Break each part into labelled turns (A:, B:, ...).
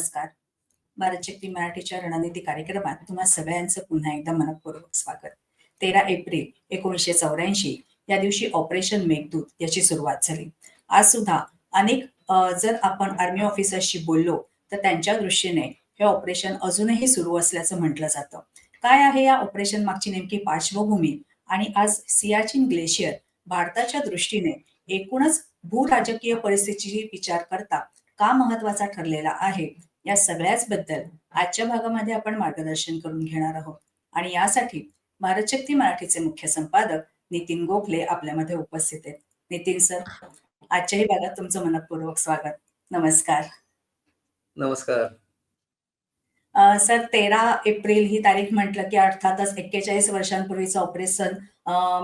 A: नमस्कार. भारत शक्ती मराठीच्या रणनीती कार्यक्रमात तुम्हा सगळ्यांचं पुन्हा एकदा मनपूर्वक स्वागत. तेरा एप्रिल एकोणीसशे चौऱ्याऐंशी या दिवशी ऑपरेशन मेघदूत याची सुरुवात झाली. आज सुद्धा अनेक जर आपण आर्मी ऑफिसर्सशी बोललो तर त्यांच्या दृष्टीने हे ऑपरेशन अजूनही सुरू असल्याचं म्हटलं जातं. काय आहे या ऑपरेशन मागची नेमकी पार्श्वभूमी? आणि आज सियाचिन ग्लेशियर भारताच्या दृष्टीने एकूणच भूराजकीय परिस्थितीची विचार करता का महत्त्वाचा ठरलेला आहे? या सगळ्याच बद्दल आजच्या भागामध्ये आपण मार्गदर्शन करून घेणार आहोत. आणि यासाठी भारत शक्ती मराठीचे मुख्य संपादक नितीन गोखले आपल्यामध्ये उपस्थित आहेत. नितीन सर आजच्याही भागात तुमचं मनपूर्वक स्वागत. नमस्कार.
B: नमस्कार.
A: सर तेरा एप्रिल ही तारीख म्हटलं की अर्थातच एक्केचाळीस वर्षांपूर्वीचं ऑपरेशन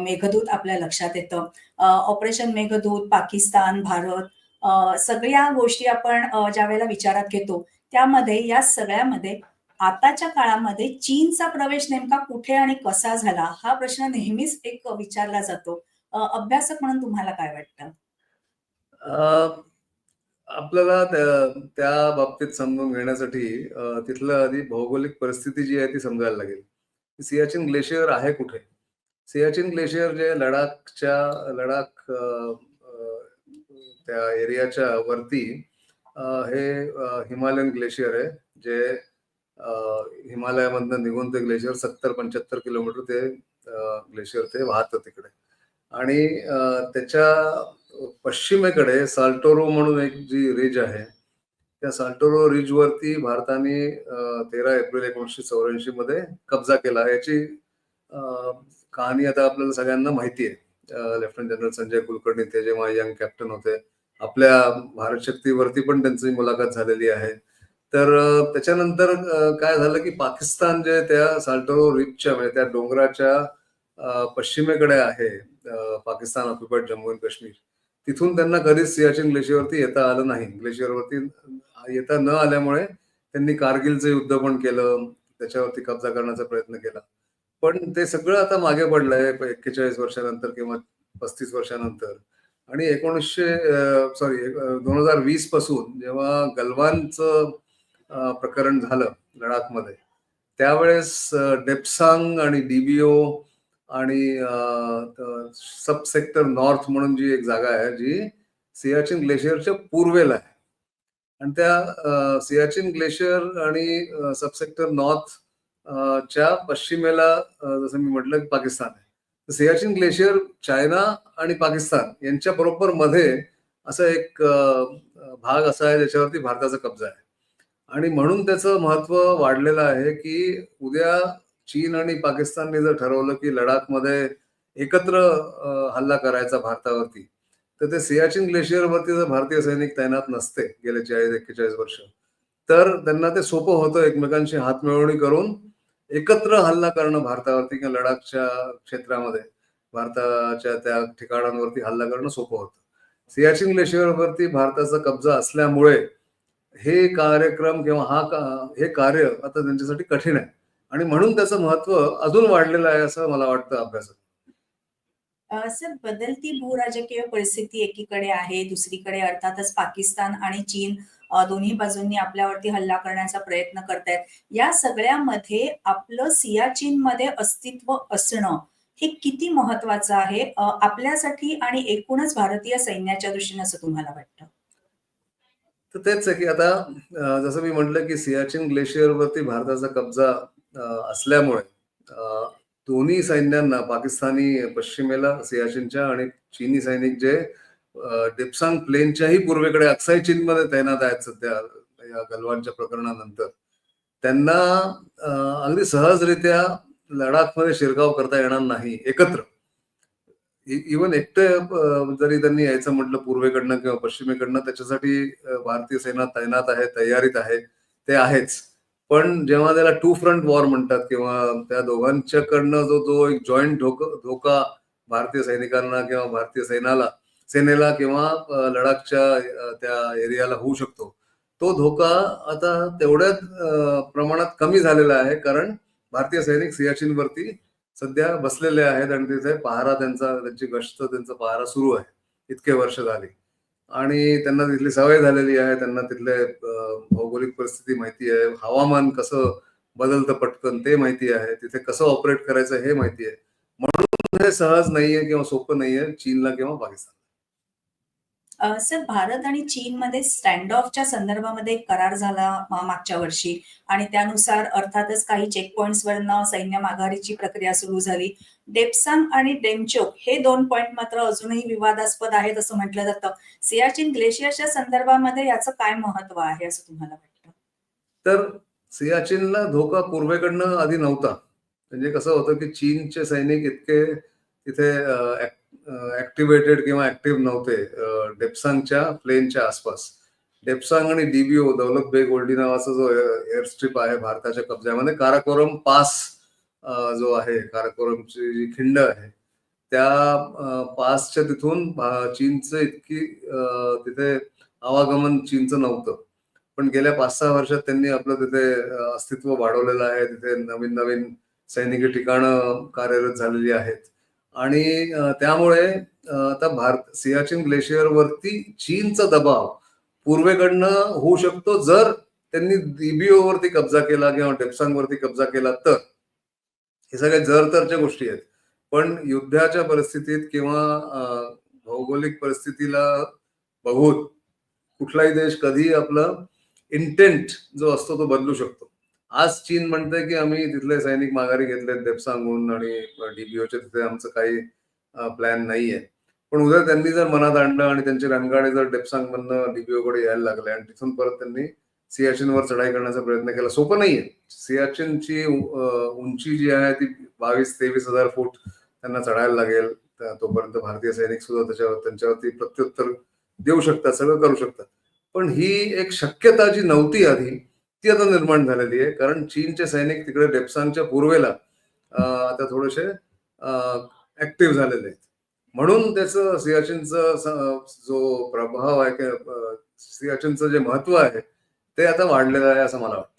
A: मेघदूत आपल्या लक्षात येतं. ऑपरेशन मेघदूत पाकिस्तान भारत सगळ्या गोष्टी आपण ज्या वेळेला विचारात घेतो त्यामध्ये या सगळ्यामध्ये आताच्या काळामध्ये चीनचा प्रवेश नेमका कुठे आणि कसा झाला हा प्रश्न नेहमीच एक विचारला जातो. अभ्यासक म्हणून तुम्हाला काय वाटतं?
B: आपल्याला त्या बाबतीत समजून घेण्यासाठी तिथलं आधी भौगोलिक परिस्थिती जी आहे ती समजायला लागेल. सियाचिन ग्लेशियर आहे कुठे? सियाचिन ग्लेशियर जे लडाखच्या लडाख त्या एरियाच्या वरती हे हिमालयन ग्लेशियर आहे जे हिमालयामधनं निघून ते ग्लेशियर सत्तर पंच्याहत्तर किलोमीटर ते ग्लेशियर ते वाहतं तिकडे. आणि त्याच्या पश्चिमेकडे साल्टोरो म्हणून एक जी रिज आहे त्या साल्टोरो रिजवरती भारताने तेरा एप्रिल एकोणीसशे चौऱ्याऐंशी मध्ये कब्जा केला. याची कहाणी आता आपल्याला सगळ्यांना माहिती आहे. लेफ्टनंट जनरल संजय कुलकर्णी ते जेव्हा यंग कॅप्टन होते आपल्या भारत शक्तीवरती पण त्यांची मुलाखत झालेली आहे. तर त्याच्यानंतर काय झालं की पाकिस्तान जे त्या साल्टरो रिपच्या म्हणजे त्या डोंगराच्या पश्चिमेकडे आहे पाकिस्तान ऑक्युपाईड जम्मू अँड काश्मीर. तिथून त्यांना कधीच सियाचिन ग्लेशियरवरती येता आलं नाही. ग्लेशियरवरती येता न आल्यामुळे त्यांनी कारगिलचं युद्ध पण केलं त्याच्यावरती कब्जा करण्याचा प्रयत्न केला. पण ते सगळं आता मागे पडलंय एक्केचाळीस वर्षानंतर किंवा पस्तीस वर्षानंतर. आणि एकोणीसशे सॉरी दोन हजार वीसपासून जेव्हा गलवानचं प्रकरण झालं लडाखमध्ये त्यावेळेस डेप्सांग आणि डीबीओ आणि सब सेक्टर नॉर्थ म्हणून जी एक जागा आहे जी सियाचिन ग्लेशियरच्या पूर्वेला आहे. आणि त्या सियाचिन ग्लेशियर आणि सब सेक्टर नॉर्थ च्या पश्चिमेला जसं मी म्हटलं पाकिस्तान आहे. सियाचिन ग्लेशियर चायना आणि पाकिस्तान यांच्या बरोबर मध्ये असा एक भाग असा आहे ज्याच्यावरती भारताचा कब्जा आहे. आणि म्हणून त्याचं महत्त्व वाढलेलं आहे की उद्या चीन आणि पाकिस्तानने जर ठरवलं की लडाखमध्ये एकत्र हल्ला करायचा भारतावरती तर ते सियाचिन ग्लेशियरवरती जर भारतीय सैनिक तैनात नसते गेले चाळीस एक्केचाळीस वर्ष तर त्यांना ते सोपं होतं एकमेकांशी हातमिळवणी करून एकत्र हल्ला करणं भारतावरती किंवा लडाखच्या क्षेत्रामध्ये भारताच्या त्या ठिकाणांवरती हल्ला करणं सोपं होतं. सियाचिन ग्लेशियरवरती भारताचा कब्जा असल्यामुळे हे कार्यक्रम किंवा हा का- हे कार्य आता त्यांच्यासाठी कठीण आहे. आणि म्हणून त्याचं महत्त्व अजून वाढलेलं आहे असं मला वाटतं अभ्यासात.
A: सर बदलती भूराजकीय परिस्थिती एकीकडे आहे दुसरीकडे अर्थातच पाकिस्तान आणि चीन दोन्ही बाजूंनी आपल्यावरती हल्ला करण्याचा प्रयत्न करतायत. या सगळ्यामध्ये आपलं सियाचीनमध्ये अस्तित्व असणं हे किती महत्वाचं आहे? आपल्यासाठी आणि एकूणच भारतीय सैन्याच्या दृष्टीने असं तुम्हाला वाटतं?
B: तर तेच आहे की आता जसं मी म्हटलं की सियाचिन ग्लेशियरवरती भारताचा कब्जा असल्यामुळे दोन्ही सैन्यांना पाकिस्तानी पश्चिमेला सियाचिनच्या आणि चीनी सैनिक जे डिप्सांग प्लेनच्याही पूर्वेकडे अक्साई चीनमध्ये तैनात आहेत सध्या या गलवानच्या प्रकरणानंतर. त्यांना अगदी सहजरित्या लडाखमध्ये शिरकाव करता येणार नाही एकत्र. इवन एकटे जरी त्यांनी यायचं म्हटलं पूर्वेकडनं किंवा पश्चिमेकडनं त्याच्यासाठी भारतीय सेना तैनात आहे तयारीत आहे ते आहेच. पण जेव्हा त्याला टू फ्रंट वॉर म्हणतात किंवा त्या दोघांच्याकडनं जो जो एक जॉईंट धोका भारतीय सैनिकांना किंवा भारतीय सैनाला सेनेला किंवा लडाखच्या त्या एरियाला होऊ शकतो. तो धोका आता तेवढ्याच प्रमाणात कमी झालेला आहे कारण भारतीय सैनिक सियाचीनवरती सध्या बसलेले आहेत आणि तिथे पहारा त्यांचा त्यांची गस्त त्यांचा पहारा सुरू आहे. इतके वर्ष झाली. आणि त्यांना तिथली सवय झालेली आहे त्यांना तिथले भौगोलिक परिस्थिती माहिती आहे हवामान कसं बदलतं पटकन ते माहिती आहे तिथे कसं ऑपरेट करायचं हे माहिती आहे. म्हणून हे सहज नाहीये किंवा सोपं नाहीये चीनला किंवा पाकिस्तान
A: सर भारत आणि चीनमध्ये स्टँड ऑफच्या संदर्भामध्ये एक करार झाला मागच्या वर्षी. आणि त्यानुसार अर्थातच काही चेक पॉइंट्सवरनं सैन्य माघारीची प्रक्रिया सुरू झाली. डेप्सांग आणि डेमचोक हे दोन पॉईंट मात्र अजूनही विवादास्पद आहेत असं म्हटलं जातं. सियाचिन ग्लेशियरच्या संदर्भामध्ये याचं काय महत्त्व आहे असं तुम्हाला वाटतं?
B: तर सियाचीनला धोका पूर्वेकडनं आधी नव्हता. म्हणजे कसं होतं की चीनचे सैनिक इतके तिथे ऍक्टिव्हेटेड किंवा ऍक्टिव्ह नव्हते डेप्सांगच्या प्लेनच्या आसपास. डेप्सांग आणि डीबीओ दौलत बेग ओल्डी नावाचा जो एअरस्ट्रिप आहे भारताच्या कब्जामध्ये काराकोरम पास जो आहे काराकोरमची जी खिंड आहे त्या पासच्या तिथून चीनचं इतकी तिथे आवागमन चीनचं नव्हतं. पण गेल्या पाच सहा वर्षात त्यांनी आपलं तिथे अस्तित्व वाढवलेलं आहे. तिथे नवीन नवीन सैनिकी ठिकाणं कार्यरत झालेली आहेत. आणि त्यामुळे आता भारत सियाचिन ग्लेशियरवरती चीनचा दबाव पूर्वेकडनं होऊ शकतो. जर त्यांनी DBO वरती कब्जा केला किंवा डेप्सांवरती कब्जा केला तर. हे सगळ्या जर तरच्या गोष्टी आहेत. पण युद्धाच्या परिस्थितीत किंवा भौगोलिक परिस्थितीला बघून कुठलाही देश कधी आपलं इंटेंट जो असतो तो बदलू शकतो. आज चीन म्हणते की आम्ही तिथले सैनिक माघारी घेतलेत देपसांगून आणि डीबीओचे तिथे आमचं काही प्लॅन नाहीये. पण उद्या त्यांनी जर मनात आणलं आणि त्यांची रणगाडे जर डेपसांग मधनं डीबीओ कडे यायला लागले आणि तिथून परत त्यांनी सियाचिनवर चढाई करण्याचा प्रयत्न केला सोपं नाहीये. सियाचिनची उंची जी आहे ती बावीस तेवीस हजार फूट त्यांना चढायला लागेल. तोपर्यंत भारतीय सैनिक सुद्धा त्याच्यावर त्यांच्यावरती प्रत्युत्तर देऊ शकतात सगळं करू शकतात. पण ही एक शक्यता जी नव्हती आधी ती आता निर्माण झालेली आहे. कारण चीनचे सैनिक तिकडे डेप्सांगच्या पूर्वेला आता थोडेसे ऍक्टिव्ह झालेले आहेत. म्हणून त्याचं सियाचिनचं जो प्रभाव आहे किंवा, सियाचिनचं जे महत्त्व आहे ते आता वाढलेलं आहे असं मला वाटतं.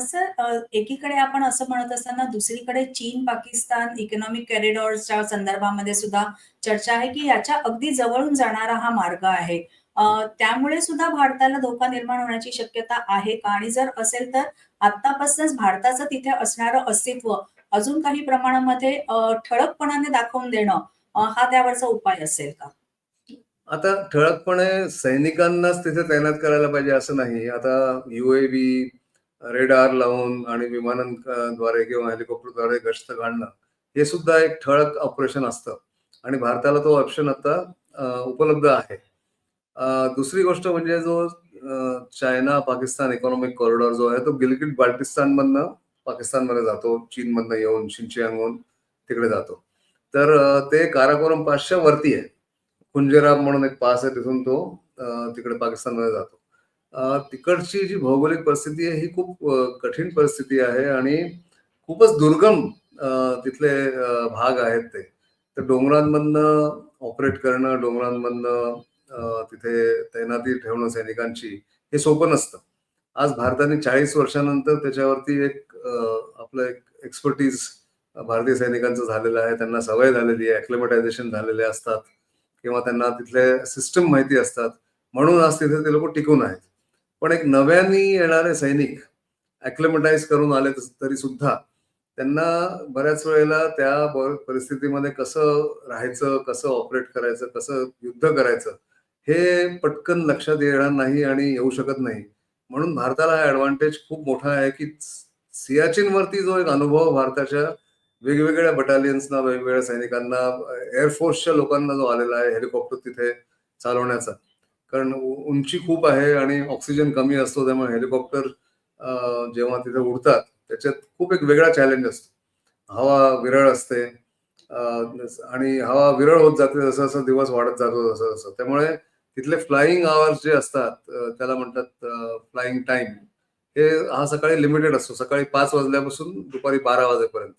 A: सर एकीकडे आपण असं म्हणत असताना दुसरीकडे चीन पाकिस्तान इकॉनॉमिक कॉरिडॉरच्या संदर्भामध्ये सुद्धा चर्चा आहे की याच्या अगदी जवळून जाणारा हा मार्ग आहे. त्यामुळे सुद्धा भारताला धोका निर्माण होण्याची शक्यता आहे का? आणि जर असेल तर आतापासूनच भारताचं तिथे असणारं अस्तित्व अजून काही प्रमाणामध्ये ठळकपणाने दाखवून देणं हा त्यावरचा उपाय असेल का?
B: आता ठळकपणे सैनिकांनाच तिथे तैनात करायला पाहिजे असं नाही. आता युएबी रेडार लावून आणि विमानांद्वारे किंवा हेलिकॉप्टरद्वारे गस्त काढणं हे सुद्धा एक ठळक ऑपरेशन असतं. आणि भारताला तो ऑप्शन आता उपलब्ध आहे. दुसरी गोष्ट म्हणजे जो चायना पाकिस्तान इकॉनॉमिक कॉरिडॉर जो आहे तो गिलगिट बाल्टिस्तानमधनं पाकिस्तानमध्ये जातो चीनमधनं येऊन शिंचियांगहून तिकडे जातो. तर ते काराकोरम पासच्या वरती आहे. कुंजेराब म्हणून एक पास आहे तिथून तो तिकडे पाकिस्तानमध्ये जातो. तिकडची जी भौगोलिक परिस्थिती आहे ही खूप कठीण परिस्थिती आहे आणि खूपच दुर्गम तिथले भाग आहेत ते. तर डोंगरांमधनं ऑपरेट करणं डोंगरांमधनं तिथे तैनाती ठेवणं सैनिकांची हे सोपं नसतं. आज भारताने चाळीस वर्षानंतर त्याच्यावरती एक आपलं एक एक्सपर्टीज भारतीय सैनिकांचं झालेलं आहे. त्यांना सवय झालेली आहे. अक्लेमटायझेशन झालेले असतात. किंवा त्यांना तिथले सिस्टम माहिती असतात. म्हणून आज तिथे ते लोक टिकून आहेत. पण एक नव्याने येणारे सैनिक अक्लेमटाईज करून आले तरी सुद्धा त्यांना बऱ्याच वेळेला त्या परिस्थितीमध्ये कसं राहायचं कसं ऑपरेट करायचं कसं युद्ध करायचं हे पटकन लक्षात येणार नाही आणि येऊ शकत नाही. म्हणून भारताला हा ऍडव्हान्टेज खूप मोठा आहे की सियाचिनवरती जो एक अनुभव भारताच्या वेगवेगळ्या बटालियन्सना वेगवेगळ्या सैनिकांना एअरफोर्सच्या लोकांना जो आलेला आहे हेलिकॉप्टर तिथे चालवण्याचा. कारण उंची खूप आहे आणि ऑक्सिजन कमी असतो त्यामुळे हेलिकॉप्टर जेव्हा तिथे उडतात त्याच्यात खूप एक वेगळा चॅलेंज असतो. हवा विरळ असते आणि हवा विरळ होत जाते जसं जसं दिवस वाढत जातो तसं तसं त्यामुळे तिथले फ्लाईंग आवर्स जे असतात त्याला म्हणतात फ्लाईंग टाइम हे हा सकाळी लिमिटेड असतो. सकाळी पाच वाजल्यापासून दुपारी बारा वाजेपर्यंत.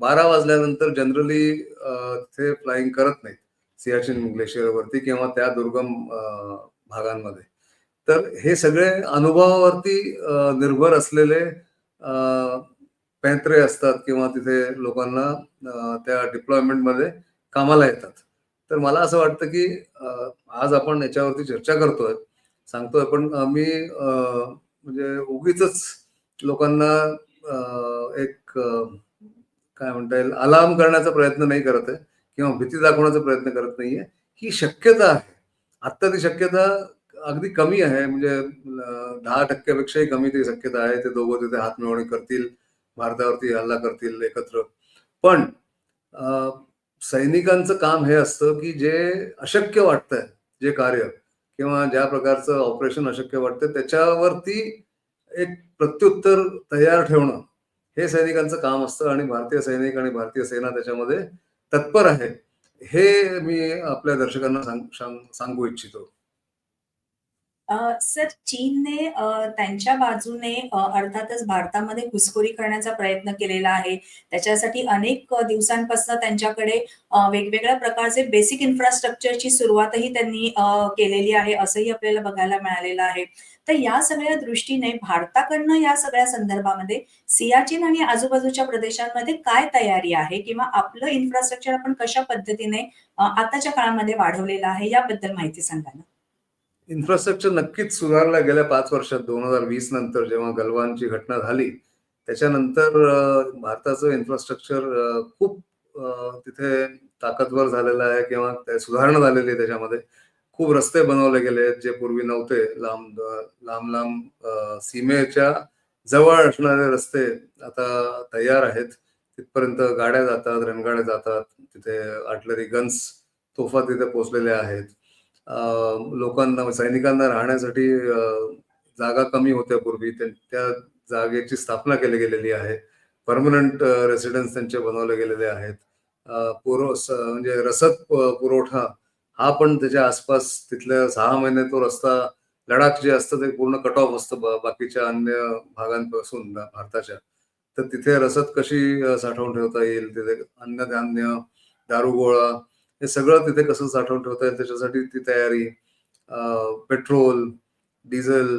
B: बारा वाजल्यानंतर जनरली तिथे फ्लाईंग करत नाहीत. सियाचिन ग्लेशियरवरती किंवा त्या दुर्गम भागांमध्ये. तर हे सगळे अनुभवावरती निर्भर असलेले पेंत्रे पैंत्रे असतात किंवा तिथे लोकांना त्या डिप्लॉयमेंटमध्ये कामाला येतात. तर मला असं वाटतं की आज आपण याच्यावरती चर्चा करतोय सांगतोय पण मी म्हणजे उगीच लोकांना एक काय म्हणता येईल अलार्म करण्याचा प्रयत्न नाही करत आहे किंवा भीती दाखवण्याचा प्रयत्न करत नाहीये. ही शक्यता आहे. आत्ता ती शक्यता अगदी कमी आहे. म्हणजे दहा टक्क्यापेक्षाही कमी ती शक्यता आहे. ते दोघं तिथे हात मिळवणी करतील भारतावरती हल्ला करतील एकत्र. पण सैनिकांचं काम हे असतं की जे अशक्य वाटतंय जे कार्य किंवा ज्या प्रकारचं ऑपरेशन अशक्य वाटतं त्याच्यावरती एक प्रत्युत्तर तयार ठेवणं हे सैनिकांचं काम असतं आणि भारतीय सैनिक आणि भारतीय सेना त्याच्यामध्ये तत्पर आहे. हे मी आपल्या दर्शकांना सांग- सांग- सांगू इच्छितो.
A: सर चीनने त्यांच्या बाजूने अर्थातच भारतामध्ये घुसखोरी करण्याचा प्रयत्न केलेला आहे. त्याच्यासाठी अनेक दिवसांपासून त्यांच्याकडे वेगवेगळ्या प्रकारचे बेसिक इन्फ्रास्ट्रक्चरची सुरुवातही त्यांनी केलेली आहे, असंही आपल्याला बघायला मिळालेलं आहे. तर या सगळ्या दृष्टीने भारताकडनं या सगळ्या संदर्भामध्ये सियाचीन आणि आजूबाजूच्या प्रदेशांमध्ये काय तयारी आहे किंवा आपलं इन्फ्रास्ट्रक्चर आपण कशा पद्धतीने आताच्या काळामध्ये वाढवलेलं आहे, याबद्दल माहिती सांगा ना?
B: इन्फ्रास्ट्रक्चर नक्कीच सुधारला गेल्या पाच वर्षात. दोन हजार वीस नंतर जेव्हा गलवानची घटना झाली त्याच्यानंतर भारताचं इन्फ्रास्ट्रक्चर खूप तिथे ताकदवर झालेलं आहे किंवा सुधारणा झालेली आहे त्याच्यामध्ये. खूप रस्ते बनवले गेले आहेत जे पूर्वी नव्हते. लांब लांब लांब सीमेच्या जवळ असणारे रस्ते आता तयार आहेत. तिथपर्यंत गाड्या जातात रणगाड्या जातात. तिथे आर्टलरी गन्स तोफा तिथे पोचलेल्या आहेत. लोकांना सैनिकांना राहण्यासाठी जागा कमी होत्या पूर्वी. त्या जागेची स्थापना केली गेलेली आहे. परमनंट रेसिडेन्स त्यांचे बनवले गेलेले आहेत. पुर पुरव म्हणजे रसद पुरवठा हा पण त्याच्या आसपास तिथल्या सहा महिने तो रस्ता लडाख जे असतं ते पूर्ण कट ऑफ असतं. बाकीच्या अन्य भागांपासून भारताच्या. तर तिथे रसद कशी साठवून ठेवता येईल? तिथे अन्नधान्य दारुगोळा हे सगळं तिथे कसं साठवून ठेवता येईल त्याच्यासाठी ती तयारी पेट्रोल डिझेल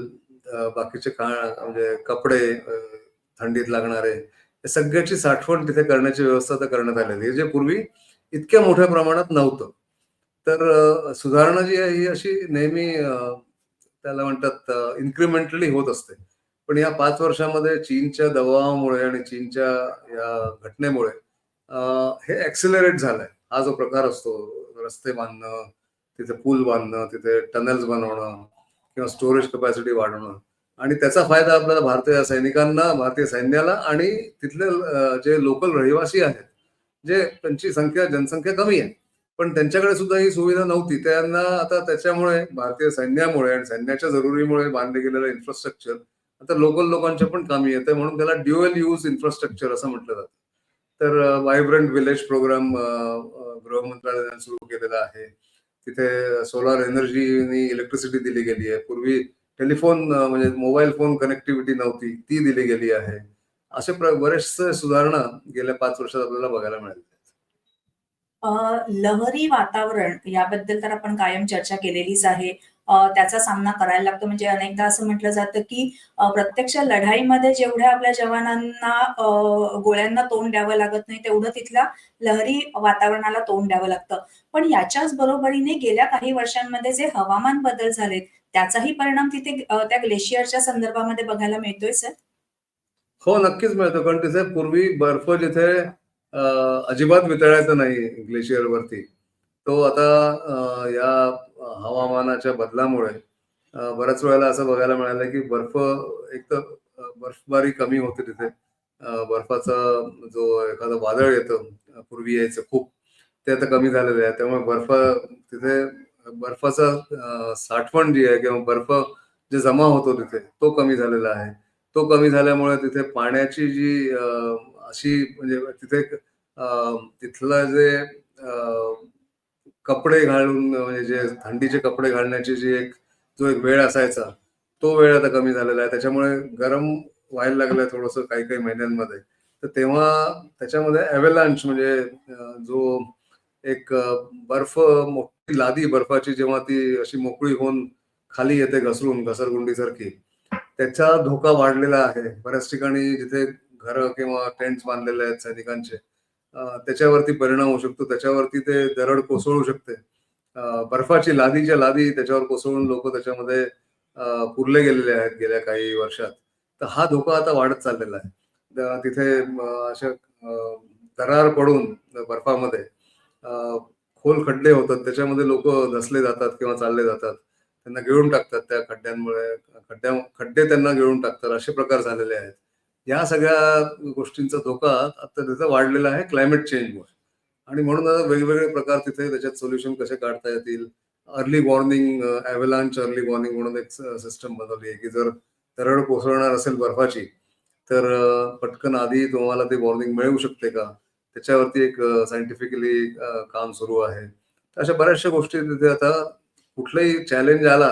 B: बाकीचे का म्हणजे कपडे थंडीत लागणारे या सगळ्याची साठवण तिथे करण्याची व्यवस्था तर करण्यात आलेली हे जे पूर्वी इतक्या मोठ्या प्रमाणात नव्हतं. तर सुधारणा जी आहे ही अशी नेहमी त्याला म्हणतात इन्क्रिमेंटली होत असते. पण या पाच वर्षामध्ये चीनच्या दबावामुळे आणि चीनच्या या घटनेमुळे हे ऍक्सिलरेट झालंय. हा जो प्रकार असतो रस्ते बांधणं तिथे पूल बांधणं तिथे टनल्स बनवणं किंवा स्टोरेज कपॅसिटी वाढवणं. आणि त्याचा फायदा आपल्याला भारतीय सैनिकांना भारतीय सैन्याला आणि तिथले जे लोकल रहिवासी आहेत जे त्यांची संख्या जनसंख्या कमी आहे. पण त्यांच्याकडे सुद्धा ही सुविधा नव्हती. त्यांना आता त्याच्यामुळे भारतीय सैन्यामुळे आणि सैन्याच्या जरुरीमुळे बांधले गेलेलं इन्फ्रास्ट्रक्चर आता लोकल लोकांच्या पण कामी येते म्हणून त्याला ड्युअल यूज इन्फ्रास्ट्रक्चर असं म्हटलं जातं. तर व्हायब्रंट विलेज प्रोग्राम गृहमंत्रालयाने सुरू केलेला आहे. तिथे सोलार एनर्जीनी इलेक्ट्रिसिटी दिली गेली आहे. पूर्वी टेलिफोन म्हणजे मोबाईल फोन कनेक्टिव्हिटी नव्हती ती दिली गेली आहे. असे बरेचसे सुधारणा गेल्या पाच वर्षात आपल्याला बघायला
A: मिळाली लहरी वातावरण याबद्दल तर आपण कायम चर्चा केलेलीच आहे. त्याचा सामना करायला लागतो म्हणजे अनेकदा असं म्हटलं जातं, की प्रत्यक्ष लढाईमध्ये जेवढ्या आपल्या जवानांना गोळ्यांना तोंड द्यावं लागत नाही, तेवढं तिथल्या लहरी वातावरणाला तोंड द्यावं लागतं. पण याच्याच बरोबरीने गेल्या काही वर्षांमध्ये जे हवामान बदल झालेत, त्याचाही परिणाम तिथे त्या ग्लेशियरच्या संदर्भामध्ये बघायला मिळतोय सर?
B: हो नक्कीच मिळतो कारण तिथे पूर्वी बर्फ जिथे अजिबात वितळायचं नाही ग्लेशियरवरती तो आता या हवामानाच्या बदलामुळे बऱ्याच वेळेला असं बघायला मिळालं की बर्फ एक तर बर्फबारी कमी होते तिथे. बर्फाचा जो एखादं वादळ येतं पूर्वी यायचं खूप ते आता कमी झालेलं आहे. त्यामुळे बर्फ तिथे बर्फाचं साठवण जी आहे किंवा बर्फ जे जमा होतो तिथे तो कमी झालेला आहे. तो कमी झाल्यामुळे तिथे पाण्याची जी अशी म्हणजे तिथे तिथलं जे कपडे घालून म्हणजे जे थंडीचे कपडे घालण्याची जी एक जो एक वेळ असायचा तो वेळ आता कमी झालेला आहे. त्याच्यामुळे गरम व्हायला लागलाय थोडस काही काही महिन्यांमध्ये. तर तेव्हा त्याच्यामध्ये अवेलांच म्हणजे जो एक बर्फ मोठी लादी बर्फाची जेव्हा ती अशी मोकळी होऊन खाली येते घसरून घसरगुंडीसारखी त्याचा धोका वाढलेला आहे. बऱ्याच ठिकाणी जिथे घरं किंवा टेंट्स बांधलेले आहेत सैनिकांचे त्याच्यावरती परिणाम होऊ शकतो. त्याच्यावरती ते दरड कोसळू शकते. बर्फाची लादीच्या लादी त्याच्यावर कोसळून लोक त्याच्यामध्ये पुरले गेलेले आहेत गेल्या काही वर्षात. तर हा धोका आता वाढत चाललेला आहे. तिथे अशा दरार पडून बर्फामध्ये खोल खड्डे होतात. त्याच्यामध्ये लोक धसले जातात किंवा चालले जातात. त्यांना गिळून टाकतात त्या खड्ड्यांमुळे खड्ड्या खड्डे त्यांना गिळून टाकतात. असे प्रकार झालेले आहेत. या सगळ्या गोष्टींचा धोका आता तिथं वाढलेला आहे क्लायमेट चेंजमुळे आणि म्हणून आता वेगवेगळे प्रकार तिथे त्याच्यात सोल्युशन कसे काढता येतील? Early warning avalanche early warning म्हणून एक सिस्टम बनवली आहे की जर दरड कोसळणार असेल बर्फाची तर पटकन आधी तुम्हाला ते वॉर्निंग मिळू शकते का? त्याच्यावरती एक सायंटिफिकली काम सुरू आहे. अशा बऱ्याचशा गोष्टी तिथे आता कुठलाही चॅलेंज आला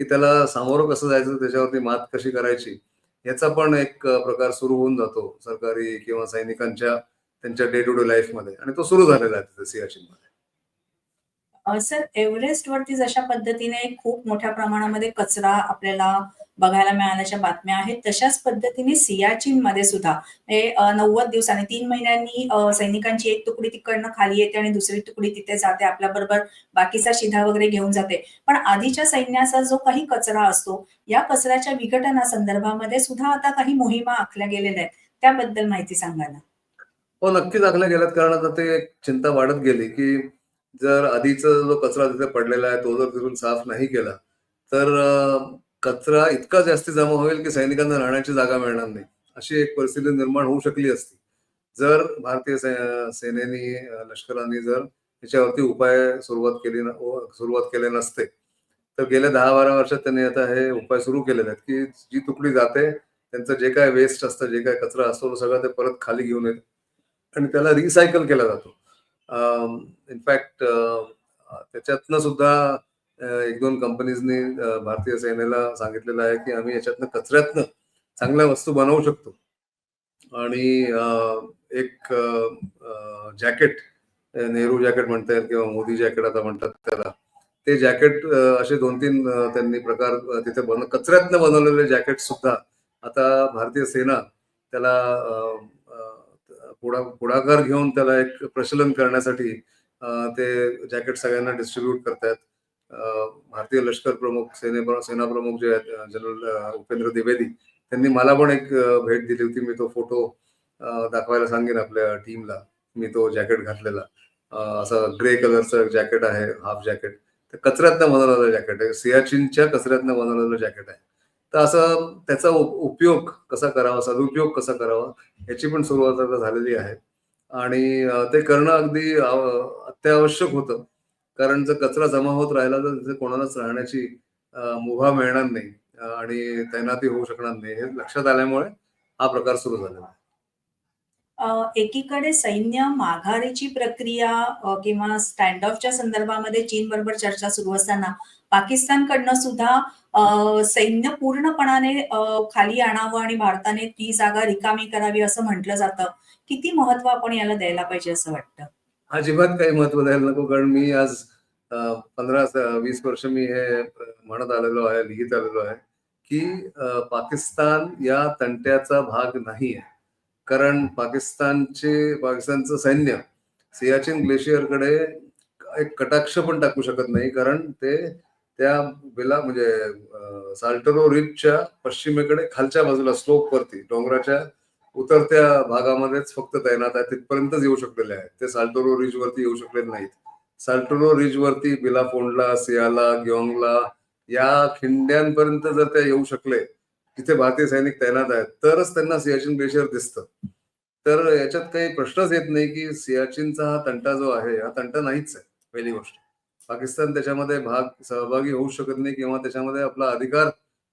B: की त्याला सामोरं कसं जायचं त्याच्यावरती मात कशी करायची? याचा पण एक प्रकार सुरू होऊन जातो सरकारी किंवा सैनिकांच्या त्यांच्या डे टू डे लाईफमध्ये आणि तो सुरू झालेला आहे तिथे सियाचीनमध्ये.
A: सर एव्हरेस्ट वरती जशा पद्धतीने खूप मोठ्या प्रमाणामध्ये कचरा आपल्याला बघायला मिळाल्याच्या बातम्या आहेत. तशाच पद्धतीने सियाचीन मध्ये सुद्धा म्हणजे, हे नव्वद दिवसांनी तीन महिन्यांनी सैनिकांची एक तुकडी तिकडनं खाली येते आणि दुसरी तुकडी तिथे जाते आपल्या बरोबर बाकीचा शिधा वगैरे घेऊन जाते. पण आधीच्या सैन्याचा जो काही कचरा असतो या कचऱ्याच्या विघटना संदर्भामध्ये सुद्धा आता काही मोहिमा आखल्या गेलेल्या आहेत. त्याबद्दल माहिती सांगा ना.
B: हो नक्कीच आखल्या गेल्यात. कारण आता ते चिंता वाढत गेली की जर आधीचा जो कचरा तिथे पडलेला आहे तो जर तिथून साफ नाही केला तर कचरा इतका जास्ती जमा होईल की सैनिकांना राहण्याची जागा मिळणार नाही. अशी एक परिस्थिती निर्माण होऊ शकली असती. जर भारतीय सेनेनी लष्करांनी जर याच्यावरती उपाय सुरुवात केली सुरुवात केले नसते तर गेल्या दहा बारा वर्षात त्यांनी आता हे उपाय सुरू केलेले आहेत की जी तुकडी जाते त्यांचं जे काय वेस्ट असतं जे काय कचरा असतो तो सगळं ते परत खाली घेऊन येत आणि त्याला रिसायकल केला जातो. इनफॅक्ट त्याच्यातनं सुद्धा एक दोन कंपनीजनी भारतीय सेनेला सांगितलेलं आहे की आम्ही याच्यातनं कचऱ्यातनं चांगल्या वस्तू बनवू शकतो. आणि एक जॅकेट नेहरू जॅकेट म्हणता येईल किंवा मोदी जॅकेट आता म्हणतात त्याला. ते जॅकेट असे दोन तीन त्यांनी प्रकार तिथे बन कचऱ्यातनं बनवलेले जॅकेट सुद्धा आता भारतीय सेना त्याला पुढा पुढाकार घेऊन त्याला एक प्रचलन करण्यासाठी ते जॅकेट सगळ्यांना डिस्ट्रीब्यूट करतायत. भारतीय लष्कर प्रमुख सेने सेना प्रमुख जे आहेत जनरल उपेंद्र द्विवेदी त्यांनी मला पण एक भेट दिली होती. मी तो फोटो दाखवायला सांगेन आपल्या टीमला. मी तो जॅकेट घातलेला. असं ग्रे कलरचं जॅकेट आहे हाफ जॅकेट. तर कचऱ्यातनं बनवलेलं जॅकेट आहे. सियाचिनच्या कचऱ्यातनं बनवलेलं जॅकेट आहे. तर असं त्याचा उप- उपयोग कसा करावा सदुपयोग कसा करावा याची पण सुरुवात आता झालेली आहे. आणि ते करणं अगदी अत्यावश्यक होतं. कारण जर कचरा जमा होत राहिला तर तिथे कोणालाच राहण्याची मुभा मिळणार नाही. आणि तैनाती होऊ शकणार नाही. हे लक्षात आल्यामुळे हा प्रकार सुरू झालेला आहे.
A: एकीकडे सैन्य माघारीची प्रक्रिया किंवा स्टँड ऑफच्या संदर्भामध्ये चीन बरोबर चर्चा सुरू असताना पाकिस्तानकडनं सुद्धा अ, सैन्य पूर्णपणाने खाली आणावं आणि भारताने ती जागा रिकामी करावी असं म्हटलं जातं. किती महत्त्व आपण याला द्यायला पाहिजे असं वाटतं?
B: अजिबात काही महत्त्व द्यायला नको कारण मी आज पंधरा वीस वर्ष मी हे म्हणत आलेलो आहे लिहित आलेलो आहे की पाकिस्तान या तंट्याचा भाग नाही आहे. कारण पाकिस्तानचे पाकिस्तानचं सैन्य सियाचिन ग्लेशियरकडे एक कटाक्ष पण टाकू शकत नाही कारण ते त्या बेला म्हणजे साल्टरो रिजच्या पश्चिमेकडे खालच्या बाजूला स्लोप वरती डोंगराच्या उतरत्या भागामध्येच फक्त तैनात आहे तिथपर्यंतच येऊ शकलेले आहेत. ते साल्टोरो रिज वरती येऊ शकले नाहीत. साल्टोरो रिज वरती बिलाफोंडला सियाला ग्योंगला या खिंड्यांपर्यंत जर ते येऊ शकले तिथे भारतीय सैनिक तैनात आहेत तरच त्यांना सियाचिन ग्लेशियर दिसतं. तर याच्यात काही प्रश्नच येत नाही की सियाचिनचा हा तंटा जो आहे हा तंटा नाहीच आहे पहिली गोष्ट. पाकिस्तान त्याच्यामध्ये भाग सहभागी होऊ शकत नाही किंवा त्याच्यामध्ये आपला अधिकार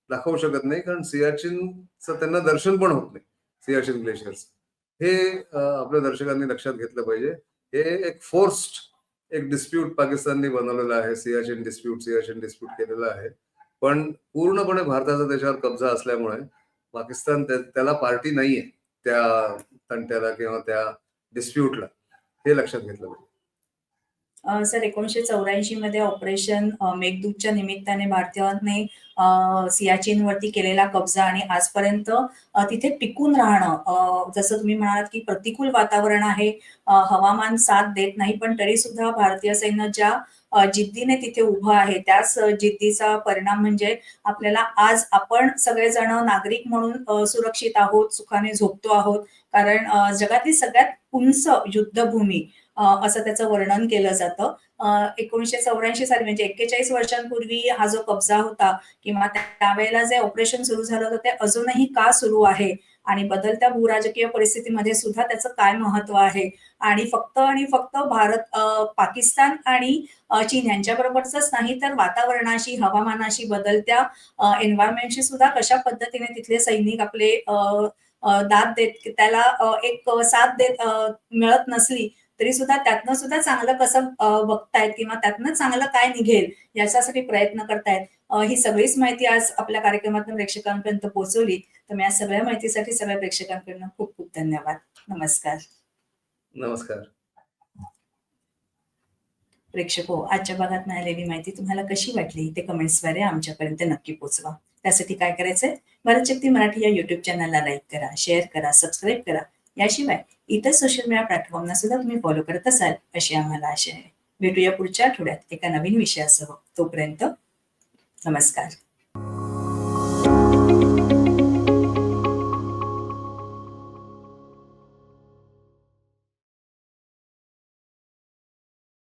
B: दाखवू शकत नाही कारण सियाचिनचं त्यांना दर्शन पण होत नाही. सियाचिन ग्लेशियर्स. हे आपल्या दर्शकांनी लक्षात घेतलं पाहिजे. हे एक फोर्स्ड एक डिस्प्यूट पाकिस्तानने बनवलेला आहे. सियाचिन डिस्प्यूट सियाचिन डिस्प्यूट केलेला आहे. पण पूर्णपणे भारताचा त्याच्यावर कब्जा असल्यामुळे पाकिस्तान त्याला पार्टी नाहीये त्या तंट्याला किंवा त्या डिस्प्यूटला हे लक्षात घेतलं पाहिजे.
A: सर एकोणीसशे चौऱ्याऐंशी मध्ये ऑपरेशन मेघदूतच्या निमित्ताने भारतीयांनी अ, सियाचीनवरती केलेला कब्जा आणि आजपर्यंत तिथे टिकून राहणं जसं तुम्ही म्हणालात की प्रतिकूल वातावरण आहे हवामान साथ देत नाही पण तरी सुद्धा भारतीय सैन्य ज्या जिद्दीने तिथे उभं आहे. त्याच जिद्दीचा परिणाम म्हणजे आपल्याला आज आपण सगळेजण नागरिक म्हणून सुरक्षित आहोत सुखाने झोपतो आहोत. कारण जगातील जगातली सगळ्यात उंच युद्धभूमी असं त्याचं वर्णन केलं जातं. एकोणीशे एकोणीसशे चौऱ्याऐंशी साली म्हणजे एक्केचाळीस वर्षांपूर्वी हा जो कब्जा होता किंवा त्या- त्यावेळेला जे ऑपरेशन सुरू झालं होतं ते अजूनही का सुरू आहे? आणि बदलत्या भूराजकीय परिस्थितीमध्ये सुद्धा त्याचं काय महत्त्व आहे? आणि फक्त आणि फक्त भारत पाकिस्तान आणि चीन यांच्याबरोबरच नाही तर वातावरणाशी हवामानाशी बदलत्या एन्व्हायरमेंटशी सुद्धा कशा पद्धतीने तिथले सैनिक आपले अ, दाद देत त्याला एक साथ देत मिळत नसली तरी सुद्धा त्यातनं सुद्धा चांगलं कसं बघतायत किंवा त्यातनं चांगलं काय निघेल याच्यासाठी प्रयत्न करतायत? ही सगळीच माहिती आज आपल्या कार्यक्रमातून प्रेक्षकांपर्यंत पोहोचवली. तर मी या सगळ्या माहितीसाठी सगळ्या प्रेक्षकांकडून खूप खूप धन्यवाद. नमस्कार.
B: नमस्कार.
A: प्रेक्षको आजच्या भागात मिळालेली माहिती तुम्हाला कशी वाटली? ते कमेंट्सद्वारे आमच्यापर्यंत नक्की पोहोचवा. त्यासाठी काय करायचंय? भारत शक्ती मराठी या युट्यूब चॅनलला लाईक करा शेअर करा सबस्क्राईब करा. याशिवाय इतर सोशल मीडिया प्लॅटफॉर्मना सुद्धा तुम्ही फॉलो करत असाल अशी आम्हाला आशा आहे. भेटूया पुढच्या आठवड्यात एका नवीन विषयासह. तोपर्यंत नमस्कार